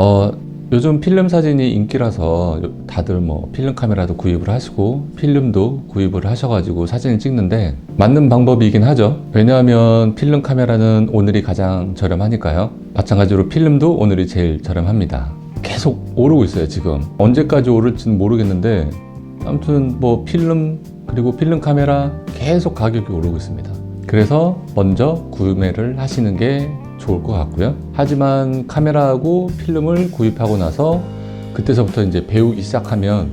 어, 요즘 필름 사진이 인기라서 요- 다들 뭐 필름 카메라도 구입을 하시고 필름도 구입을 하셔가지고 사진을 찍는데 맞는 방법이긴 하죠. 왜냐하면 필름 카메라는 오늘이 가장 저렴하니까요. 마찬가지로 필름도 오늘이 제일 저렴합니다. 계속 오르고 있어요, 지금. 언제까지 오를지는 모르겠는데 아무튼 뭐 필름 그리고 필름 카메라 계속 가격이 오르고 있습니다. 그래서 먼저 구매를 하시는 게 좋을 것 같고요. 하지만 카메라하고 필름을 구입하고 나서 그때서부터 이제 배우기 시작하면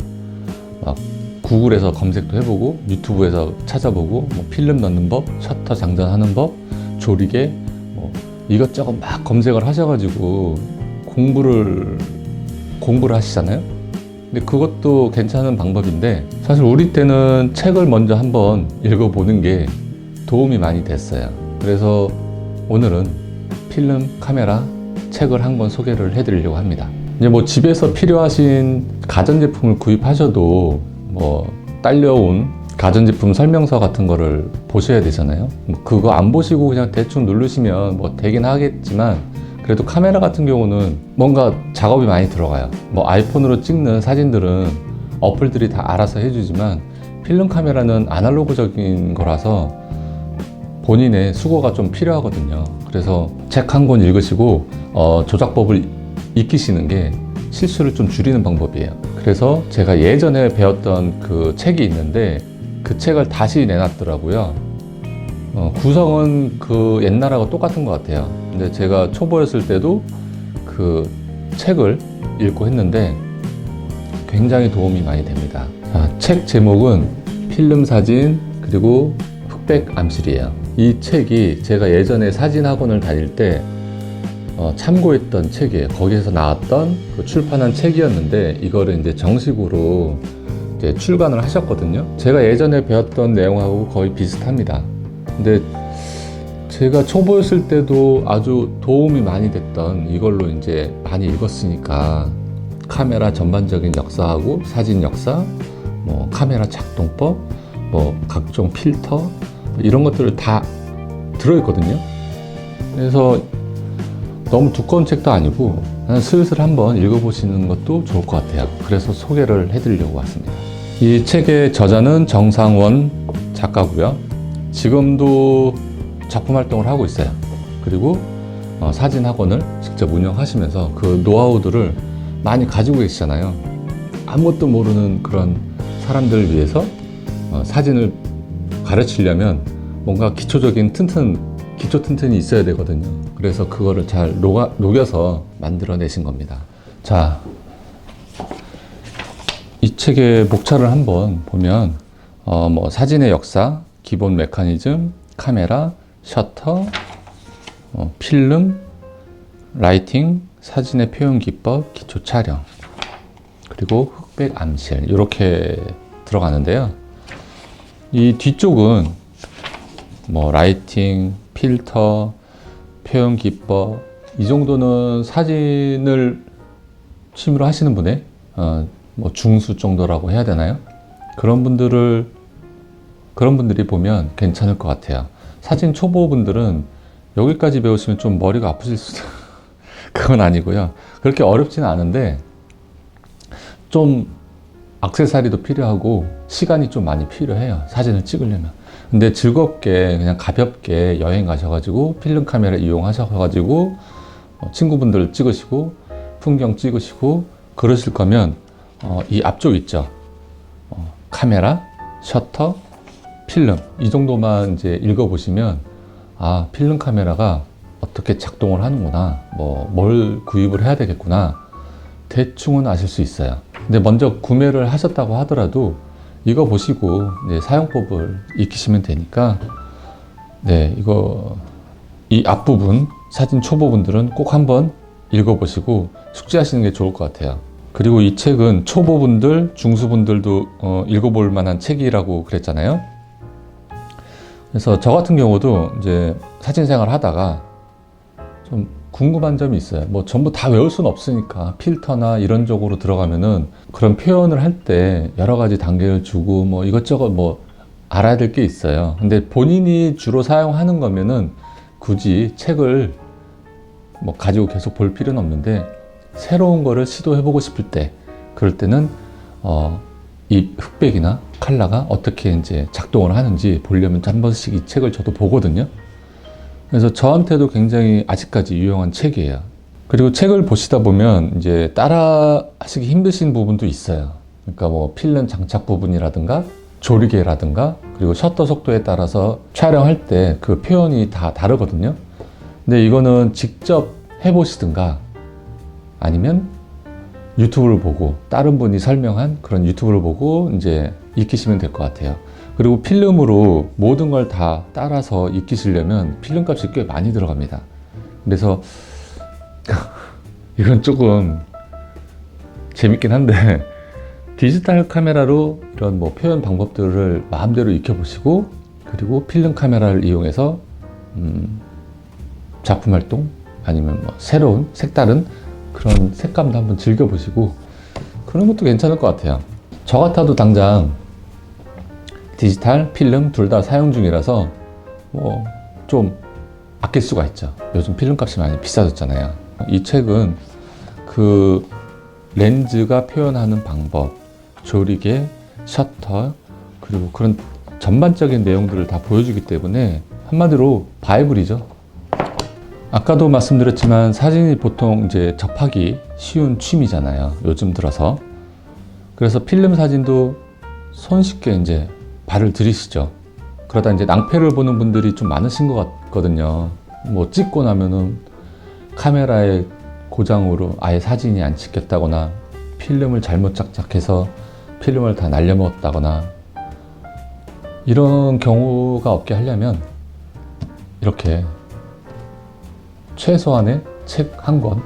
막 구글에서 검색도 해보고 유튜브에서 찾아보고 뭐 필름 넣는 법, 셔터 장전하는 법, 조리개 뭐 이것저것 막 검색을 하셔가지고 공부를 공부를 하시잖아요. 근데 그것도 괜찮은 방법인데 사실 우리 때는 책을 먼저 한번 읽어보는 게 도움이 많이 됐어요. 그래서 오늘은 필름 카메라 책을 한 권 소개를 해드리려고 합니다. 이제 뭐 집에서 필요하신 가전제품을 구입하셔도 뭐 딸려온 가전제품 설명서 같은 거를 보셔야 되잖아요. 뭐 그거 안 보시고 그냥 대충 누르시면 뭐 되긴 하겠지만 그래도 카메라 같은 경우는 뭔가 작업이 많이 들어가요. 뭐 아이폰으로 찍는 사진들은 어플들이 다 알아서 해주지만 필름 카메라는 아날로그적인 거라서 본인의 수고가 좀 필요하거든요. 그래서 책 한 권 읽으시고 어, 조작법을 익히시는 게 실수를 좀 줄이는 방법이에요. 그래서 제가 예전에 배웠던 그 책이 있는데 그 책을 다시 내놨더라고요. 어, 구성은 그 옛날하고 똑같은 것 같아요. 근데 제가 초보였을 때도 그 책을 읽고 했는데 굉장히 도움이 많이 됩니다. 자, 책 제목은 필름 사진 그리고 흑백 암실이에요. 이 책이 제가 예전에 사진 학원을 다닐 때 어, 참고했던 책이에요. 거기에서 나왔던 그 출판한 책이었는데 이거를 이제 정식으로 이제 출간을 하셨거든요. 제가 예전에 배웠던 내용하고 거의 비슷합니다. 근데 제가 초보였을 때도 아주 도움이 많이 됐던 이걸로 이제 많이 읽었으니까 카메라 전반적인 역사하고 사진 역사, 뭐 카메라 작동법, 뭐 각종 필터 이런 것들을 다 들어있거든요. 그래서 너무 두꺼운 책도 아니고 슬슬 한번 읽어보시는 것도 좋을 것 같아요. 그래서 소개를 해드리려고 왔습니다. 이 책의 저자는 정상원 작가고요. 지금도 작품 활동을 하고 있어요. 그리고 어, 사진 학원을 직접 운영하시면서 그 노하우들을 많이 가지고 계시잖아요. 아무것도 모르는 그런 사람들을 위해서 어, 사진을 가르치려면 뭔가 기초적인 튼튼, 기초 튼튼이 있어야 되거든요. 그래서 그거를 잘 녹아, 녹여서 만들어내신 겁니다. 자, 이 책의 목차를 한번 보면, 어, 뭐, 사진의 역사, 기본 메커니즘, 카메라, 셔터, 어, 필름, 라이팅, 사진의 표현 기법, 기초 촬영, 그리고 흑백 암실, 이렇게 들어가는데요. 이 뒤쪽은 뭐 라이팅, 필터, 표현 기법 이 정도는 사진을 취미로 하시는 분의 어, 뭐 중수 정도라고 해야 되나요? 그런 분들을 그런 분들이 보면 괜찮을 것 같아요. 사진 초보 분들은 여기까지 배우시면 좀 머리가 아프실 수도 그건 아니고요. 그렇게 어렵지는 않은데 좀 악세사리도 필요하고 시간이 좀 많이 필요해요. 사진을 찍으려면. 근데 즐겁게 그냥 가볍게 여행 가셔가지고 필름 카메라 이용하셔가지고 어, 친구분들 찍으시고 풍경 찍으시고 그러실 거면 어, 이 앞쪽 있죠. 어, 카메라, 셔터, 필름 이 정도만 이제 읽어보시면 아 필름 카메라가 어떻게 작동을 하는구나 뭐 뭘 구입을 해야 되겠구나 대충은 아실 수 있어요. 근데 먼저 구매를 하셨다고 하더라도 이거 보시고 이제 사용법을 익히시면 되니까 네 이거 이 앞부분 사진 초보분들은 꼭 한번 읽어보시고 숙지하시는 게 좋을 것 같아요. 그리고 이 책은 초보분들, 중수분들도 어, 읽어볼 만한 책이라고 그랬잖아요. 그래서 저 같은 경우도 이제 사진 생활 하다가 좀 궁금한 점이 있어요. 뭐 전부 다 외울 수는 없으니까 필터나 이런 쪽으로 들어가면은 그런 표현을 할 때 여러 가지 단계를 주고 뭐 이것저것 뭐 알아야 될 게 있어요. 근데 본인이 주로 사용하는 거면은 굳이 책을 뭐 가지고 계속 볼 필요는 없는데 새로운 거를 시도해보고 싶을 때 그럴 때는 어, 이 흑백이나 칼라가 어떻게 이제 작동을 하는지 보려면 한 번씩 이 책을 저도 보거든요. 그래서 저한테도 굉장히 아직까지 유용한 책이에요. 그리고 책을 보시다 보면 이제 따라 하시기 힘드신 부분도 있어요. 그러니까 뭐 필름 장착 부분이라든가 조리개라든가 그리고 셔터 속도에 따라서 촬영할 때 그 표현이 다 다르거든요. 근데 이거는 직접 해보시든가 아니면 유튜브를 보고 다른 분이 설명한 그런 유튜브를 보고 이제 익히시면 될 것 같아요. 그리고 필름으로 모든 걸 다 따라서 익히시려면 필름 값이 꽤 많이 들어갑니다. 그래서 이건 조금 재밌긴 한데 디지털 카메라로 이런 뭐 표현 방법들을 마음대로 익혀보시고 그리고 필름 카메라를 이용해서 음, 작품 활동 아니면 뭐 새로운 색다른 그런 색감도 한번 즐겨보시고 그런 것도 괜찮을 것 같아요. 저 같아도 당장 디지털, 필름 둘 다 사용 중이라서 뭐 좀 아낄 수가 있죠. 요즘 필름 값이 많이 비싸졌잖아요. 이 책은 그 렌즈가 표현하는 방법, 조리개, 셔터, 그리고 그런 전반적인 내용들을 다 보여주기 때문에 한마디로 바이블이죠. 아까도 말씀드렸지만 사진이 보통 이제 접하기 쉬운 취미잖아요. 요즘 들어서. 그래서 필름 사진도 손쉽게 이제 발을 들이시죠. 그러다 이제 낭패를 보는 분들이 좀 많으신 것 같거든요. 뭐 찍고 나면은 카메라의 고장으로 아예 사진이 안 찍혔다거나 필름을 잘못 장착해서 필름을 다 날려먹었다거나 이런 경우가 없게 하려면 이렇게 최소한의 책 한 권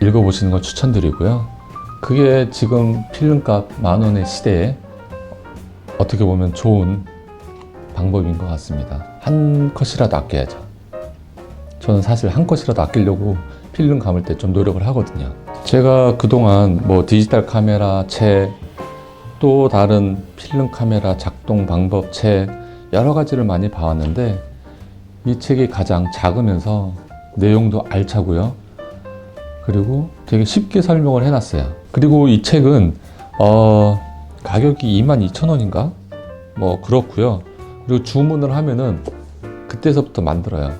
읽어보시는 걸 추천드리고요. 그게 지금 필름값 만 원의 시대에 어떻게 보면 좋은 방법인 것 같습니다. 한 컷이라도 아껴야죠. 저는 사실 한 컷이라도 아끼려고 필름 감을 때 좀 노력을 하거든요. 제가 그동안 뭐 디지털 카메라 책, 또 다른 필름 카메라 작동 방법 책, 여러 가지를 많이 봐왔는데 이 책이 가장 작으면서 내용도 알차고요. 그리고 되게 쉽게 설명을 해놨어요. 그리고 이 책은 어, 가격이 22,000원인가? 뭐 그렇고요. 그리고 주문을 하면은 그때서부터 만들어요.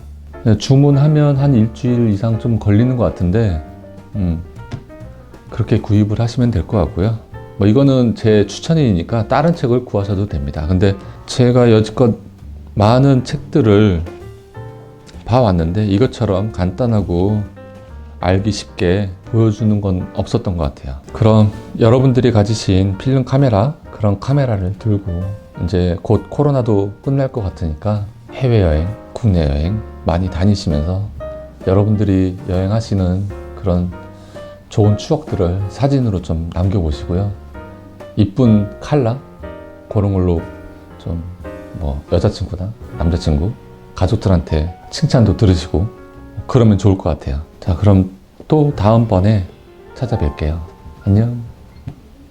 네, 주문하면 한 일주일 이상 좀 걸리는 것 같은데 음, 그렇게 구입을 하시면 될 것 같고요. 뭐 이거는 제 추천이니까 다른 책을 구하셔도 됩니다. 근데 제가 여지껏 많은 책들을 봐왔는데 이것처럼 간단하고 알기 쉽게 보여주는 건 없었던 것 같아요. 그럼 여러분들이 가지신 필름 카메라 그런 카메라를 들고 이제 곧 코로나도 끝날 것 같으니까 해외여행, 국내 여행 많이 다니시면서 여러분들이 여행하시는 그런 좋은 추억들을 사진으로 좀 남겨보시고요. 이쁜 칼라 그런 걸로 좀 뭐 여자친구나 남자친구 가족들한테 칭찬도 들으시고 그러면 좋을 것 같아요. 자, 그럼 또 다음번에 찾아뵐게요. 안녕.